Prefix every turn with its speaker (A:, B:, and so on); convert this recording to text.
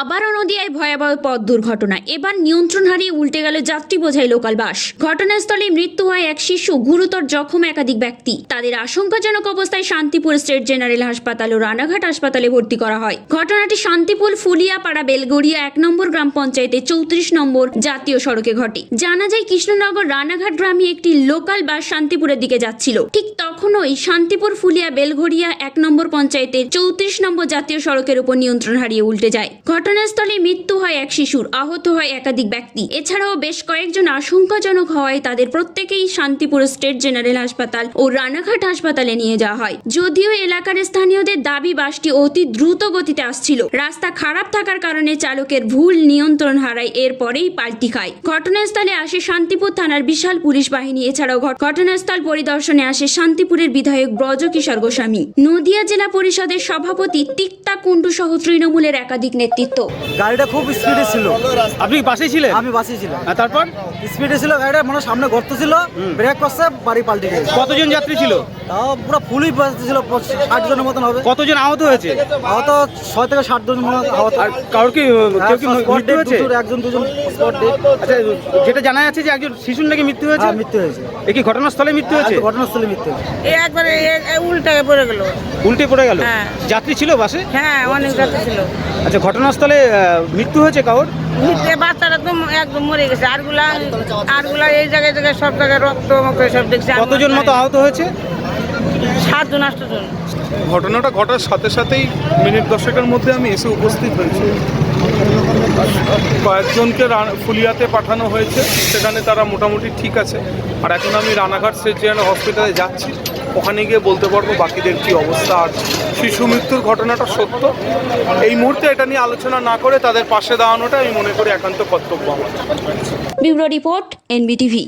A: আবারও নদিয়ায় ভয়াবহ পথ দুর্ঘটনা। এবার নিয়ন্ত্রণ হারিয়ে উল্টে গেল যাত্রী বোঝাই লোকাল বাস। ঘটনাস্থলে মৃত্যু হয় এক শিশু, গুরুতর জখম একাধিক ব্যক্তি। তাদের আশঙ্কাজনক অবস্থায় শান্তিপুর স্টেট জেনারেল হাসপাতাল ও রানাঘাট হাসপাতালে ভর্তি করা হয়। ঘটনাটি শান্তিপুর ফুলিয়াপাড়া বেলগড়িয়া এক নম্বর গ্রাম পঞ্চায়েতে চৌত্রিশ নম্বর জাতীয় সড়কে ঘটে। জানা যায়, কৃষ্ণনগর রানাঘাট গ্রামে একটি লোকাল বাস শান্তিপুরের দিকে যাচ্ছিল। ঠিক তখনই শান্তিপুর, ফুলিয়া, বেলঘড়িয়া, এক নম্বর পঞ্চায়েতের চৌত্রিশ নম্বর জাতীয় সড়কের উপর নিয়ন্ত্রণ হারিয়ে উল্টে যায়। ঘটনাস্থলে মৃত্যু হয় এক শিশুর, আহত হয় একাধিক ব্যক্তি। এছাড়াও বেশ কয়েকজন আশঙ্কাজনক হওয়ায় তাদের প্রত্যেকেই শান্তিপুর স্টেট জেনারেল হাসপাতাল ও রানাঘাট হাসপাতালে নিয়ে যাওয়া হয়। যদিও এলাকার স্থানীয়দের দাবি, বাসটি অতি দ্রুত গতিতে আসছিল। রাস্তা খারাপ থাকার কারণে চালকের ভুল নিয়ন্ত্রণ হারায়, এরপরেই পাল্টি খায়। ঘটনাস্থলে আসে শান্তিপুর থানার বিশাল পুলিশ বাহিনী। এছাড়াও ঘট- ঘটনাস্থল পরিদর্শনে আসে শান্তিপুরের বিধায়ক ব্রজকিশোর গোস্বামী। নদিয়া জেলা পরিষদের সভাপতি তিক্তা কুণ্ডু সহ তৃণমূলের একাধিক নেতৃত্ব।
B: গাড়িটা খুব স্পিডে ছিল।
C: আপনি পাশেই ছিলেন?
B: আমি বাসে ছিলাম।
C: তারপর?
B: স্পিডে ছিল গাড়িটা মানে সামনে গর্ত ছিল। ব্রেক করছে বাড়ি পাল্টে গেছে।
C: কতজন যাত্রী ছিল?
B: তাও পুরো ফুলই ছিল ষাট জনের মতন হবে।
C: কতজন আহত হয়েছে?
B: আহত ছয় থেকে ষাট জন আহত।
C: আর কারোর কি কেউ কি মৃত্যু হয়েছে?
B: একজন দুজন
C: আচ্ছা যেটা জানা যাচ্ছে যে একজন শিশুর নাকি মৃত্যু হয়েছে?
B: হ্যাঁ মৃত্যু হয়েছে।
C: এ কি ঘটনাস্থলে মৃত্যু হয়েছে?
B: ঘটনাস্থলে মৃত্যু হয়েছে।
D: এই একবারে এ- এ পড়ে গেল।
C: উল্টে পড়ে গেল?
D: হ্যাঁ।
C: যাত্রী ছিল বাসে?
D: হ্যাঁ অনেক যাত্রী ছিল।
C: আচ্ছা ঘটনাস্থলে আহ, মৃত্যু হয়েছে
D: নিচে বাচ্চাটা তো একদম মরে গেছে। আরগুলা আরগুলা এই জায়গায় জায়গায় সব জায়গায় রক্ত মক্ত সব দেখছি। আমি
C: কতজন মতো আহত হয়েছে?
D: সাতজন আটজন।
E: ঘটনাটা ঘটার সাথে সাথেই মিনিট দশেকের মধ্যে আমি এসে উপস্থিত হয়েছি। কয়েকজনকে ফুলিয়াতে পাঠানো হয়েছে। সেখানে তারা মোটামুটি ঠিক আছে। আর এখন আমি রানাঘাট স্টেট হসপিটালে যাচ্ছি। ওখানে গিয়ে বলতে পারব বাকিদের কি অবস্থা আর শিশু মৃত্যুর ঘটনাটা সত্য। এই মুহূর্তে এটা নিয়ে আলোচনা না করে তাদের পাশে দাঁড়ানোটা আমি মনে করি একান্ত কর্তব্য আমার।
A: Bureau report, NBTV.